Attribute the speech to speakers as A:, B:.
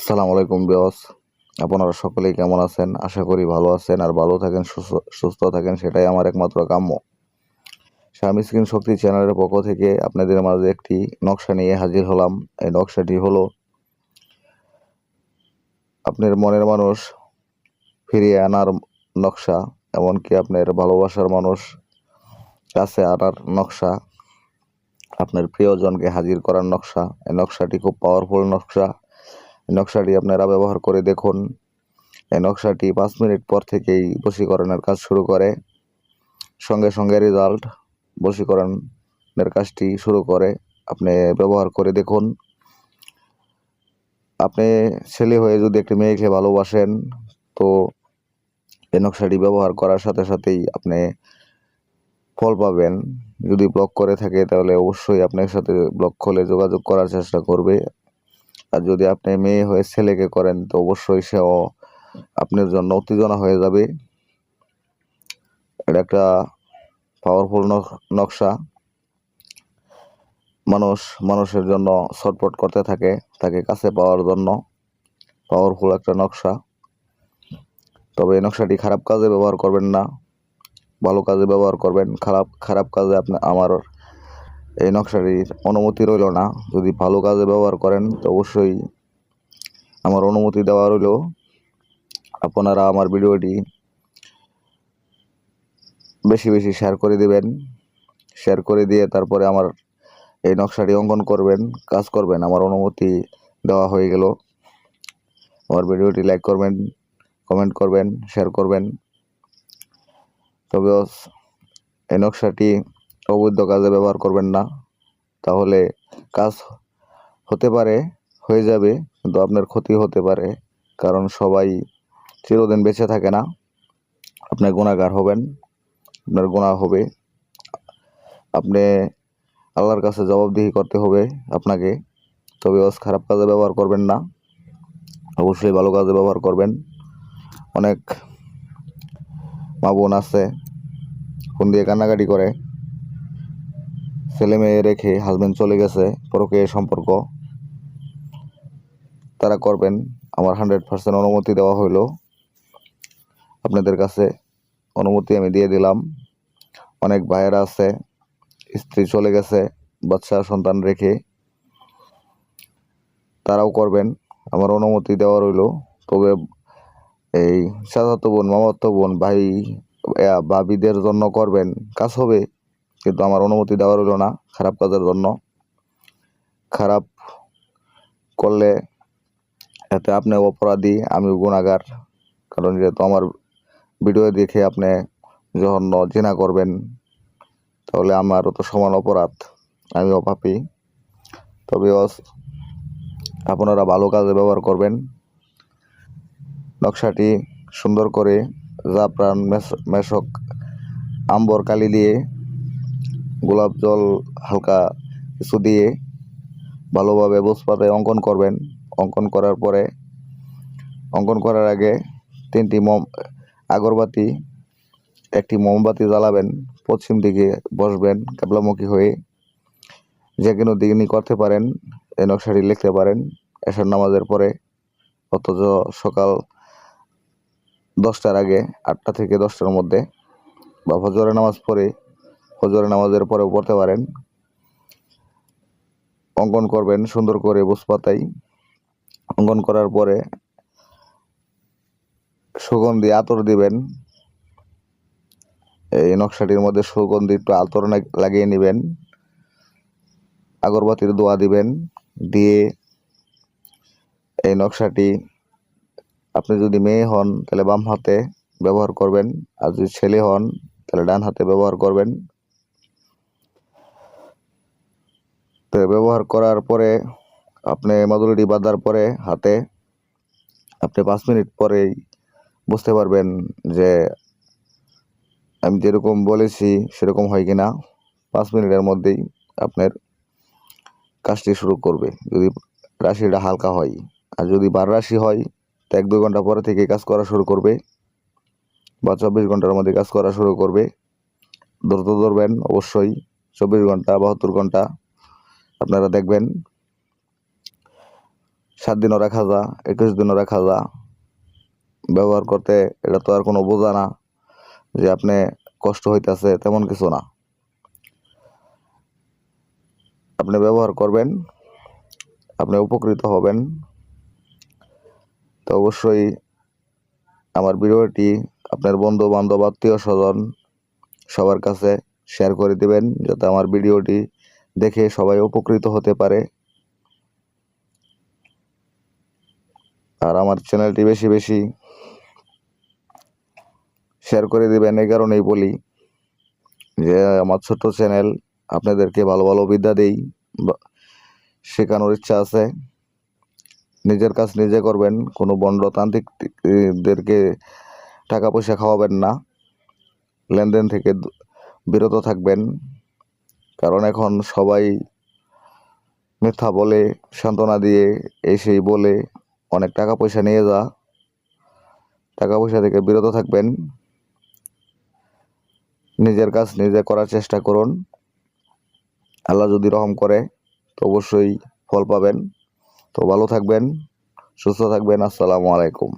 A: আসসালামু আলাইকুম বিয়স আপনারা সকলেই কেমন আছেন? আশা করি ভালো আছেন আর ভালো থাকেন, সুস্থ- থাকেন, সেটাই আমার একমাত্র কাম্য। স্বামী স্ক্রিন শক্তি চ্যানেলের পক্ষ থেকে আপনাদের মাঝে একটি নকশা নিয়ে হাজির হলাম। এই নকশাটি হলো, আপনার মনের মানুষ ফিরিয়ে আনার নকশা, এমনকি আপনার ভালোবাসার মানুষ কাছে আনার নকশা, আপনার প্রিয়জনকে হাজির করার নকশা। এই নকশাটি খুব পাওয়ারফুল নকশা। নকশাটি আপনারা ব্যবহার করে দেখুন। এই নকশাটি পাঁচ মিনিট পর থেকেই বশীকরণের কাজ শুরু করে। সঙ্গে সঙ্গে রেজাল্ট বশীকরণের কাজটি শুরু করে। আপনি ব্যবহার করে দেখুন। আপনি ছেলে হয়ে যদি একটি মেয়েকে ভালোবাসেন, তো এই নকশাটি ব্যবহার করার সাথে সাথেই আপনি ফল পাবেন। যদি ব্লক করে থাকে, তাহলে অবশ্যই আপনার সাথে ব্লক খুলে যোগাযোগ করার চেষ্টা করবে। আর যদি আপনি মেয়ে হয়ে ছেলেকে করেন, তো অবশ্যই সেও আপনার জন্য উত্তেজনা হয়ে যাবে। এটা একটা পাওয়ারফুল নকশা। মানুষ মানুষের জন্য ছটপট করতে থাকে, তাকে কাছে পাওয়ার জন্য। পাওয়ারফুল একটা নকশা। তবে এই নকশাটি খারাপ কাজে ব্যবহার করবেন না। ভালো কাজে ব্যবহার করবেন, খারাপ খারাপ কাজে আপনি, আমার এই নকশাটির অনুমতি রইল না। যদি ভালো কাজে ব্যবহার করেন, তো অবশ্যই আমার অনুমতি দেওয়া রইল। আপনারা আমার ভিডিওটি বেশি বেশি শেয়ার করে দিবেন। শেয়ার করে দিয়ে তারপরে আমার এই নকশাটি অঙ্কন করবেন, কাজ করবেন। আমার অনুমতি দেওয়া হয়ে গেল। আমার ভিডিওটি লাইক করবেন কমেন্ট করবেন শেয়ার করবেন। তবে এই নকশাটি অবৈধ কাজে ব্যবহার করবেন না। তাহলে কাজ হতে পারে, হয়ে যাবে, কিন্তু আপনার ক্ষতি হতে পারে, কারণ সবাই চিরদিন বেঁচে থাকে না। আপনি গুণাগার হবেন, আপনার গুণা হবে। আপনি আল্লাহর কাছে জবাবদিহি করতে হবে আপনাকে, তবে ওস খারাপ কাজে ব্যবহার করবেন না। অবশ্যই ভালো কাজে ব্যবহার করবেন। অনেক মা বোন আছে, ফোন দিয়ে কান্নাকাটি করে। ছেলে মেয়ে রেখে হাজব্যান্ড চলে গেছে, পরকে সম্পর্ক। তারা করবেন, আমার হান্ড্রেড পার্সেন্ট অনুমতি দেওয়া হইল। আপনাদের কাছে অনুমতি আমি দিয়ে দিলাম। অনেক ভাইয়েরা আছে, স্ত্রী চলে গেছে, বাচ্চা, সন্তান রেখে। তারাও করবেন, আমার অনুমতি দেওয়া রইল। তবে এই চাচাতো বোন, মামাতো বোন, ভাই ভাবিদের জন্য করবেন, কাজ হবে। কিন্তু আমার অনুমতি দেওয়া রইল না, খারাপ কাজের জন্য। খারাপ করলে এতে আপনি অপরাধী, আমি গুণাগার। কারণ যেহেতু আমার ভিডিও দেখে আপনি যখন জেনা করবেন, তাহলে আমারও তো সমান অপরাধ, আমি পাপি তবে আপনারা ভালো কাজে ব্যবহার করবেন। নকশাটি সুন্দর করে জাফরান মেশক আম্বর কালি দিয়ে গোলাপ জল হালকা কিছু দিয়ে ভালোভাবে বুঝপাতে অঙ্কন করবেন। অঙ্কন করার পরে, অঙ্কন করার আগে তিনটি মোম, আগরবাতি, একটি মোমবাতি জ্বালাবেন। পশ্চিম দিকে বসবেন কেবলামুখী হয়ে। যে কোনো দিনই করতে পারেন এই নকশাটি লিখতে পারেন। এশার নামাজের পরে, অথচ সকাল দশটার আগে, আটটা থেকে দশটার মধ্যে বা ফজরের নামাজ পড়ে ফজরের নামাজের পরেও পড়তে পারেন। অঙ্কন করবেন, সুন্দর করে বুঝপাতাই। অঙ্কন করার পরে সুগন্ধি, আতর দিবেন। এই নকশাটির মধ্যে সুগন্ধি একটু আতর লাগিয়ে নেবেন। আগরবাতির দোয়া দিবেন। দিয়ে এই নকশাটি আপনি যদি মেয়ে হন, তাহলে বাম হাতে ব্যবহার করবেন। আর যদি ছেলে হন, তাহলে ডান হাতে ব্যবহার করবেন। তো ব্যবহার করার পরে আপনি মাদুরিটি বাঁধার পরে হাতে আপনি পাঁচ মিনিট পরেই বুঝতে পারবেন যে আমি যেরকম বলেছি সেরকম হয় কি না পাঁচ মিনিটের মধ্যেই আপনার কাজটি শুরু করবে। যদি রাশিটা হালকা হয়, আর যদি বার রাশি হয়, তো এক, দুই ঘণ্টা পরে থেকে কাজ করা শুরু করবে বা চব্বিশ ঘণ্টার মধ্যে কাজ করা শুরু করবে। দ্রুত ধরবেন, অবশ্যই। চব্বিশ ঘণ্টা, বাহাত্তর ঘণ্টা আপনারা দেখবেন, সাত দিনও রাখা যা একুশ দিনও রাখা যা ব্যবহার করতে এটা তো আর কোনো বোঝা না যে আপনি কষ্ট হইতাছে, তেমন কিছু না। আপনি ব্যবহার করবেন, আপনি উপকৃত হবেন। তো অবশ্যই আমার ভিডিওটি আপনার বন্ধু বান্ধব আত্মীয় স্বজন সবার কাছে শেয়ার করে দিবেন, যাতে আমার ভিডিওটি দেখে সবাই উপকৃত হতে পারে। আর আমার চ্যানেলটি বেশি বেশি শেয়ার করে দেবেন, এই কারণেই বলি যে, আমার ছোট্ট চ্যানেল আপনাদেরকে ভালো ভালো বিদ্যা দেই শেখানোর ইচ্ছা আছে। নিজের কাজ নিজে করবেন, কোনো বন্ডতান্ত্রিকদেরকে টাকা পয়সা খাওয়াবেন না। লেনদেন থেকে বিরত থাকবেন। কারণ এখন সবাই মিথ্যা বলে, সান্ত্বনা দিয়ে এই সেই বলে, অনেক টাকা পয়সা নিয়ে যা। টাকা পয়সা থেকে বিরত থাকবেন। নিজের কাজ নিজে করার চেষ্টা করুন। আল্লাহ যদি রহম করে, তো অবশ্যই ফল পাবেন। তো ভালো থাকবেন, সুস্থ থাকবেন। আসসালামু আলাইকুম।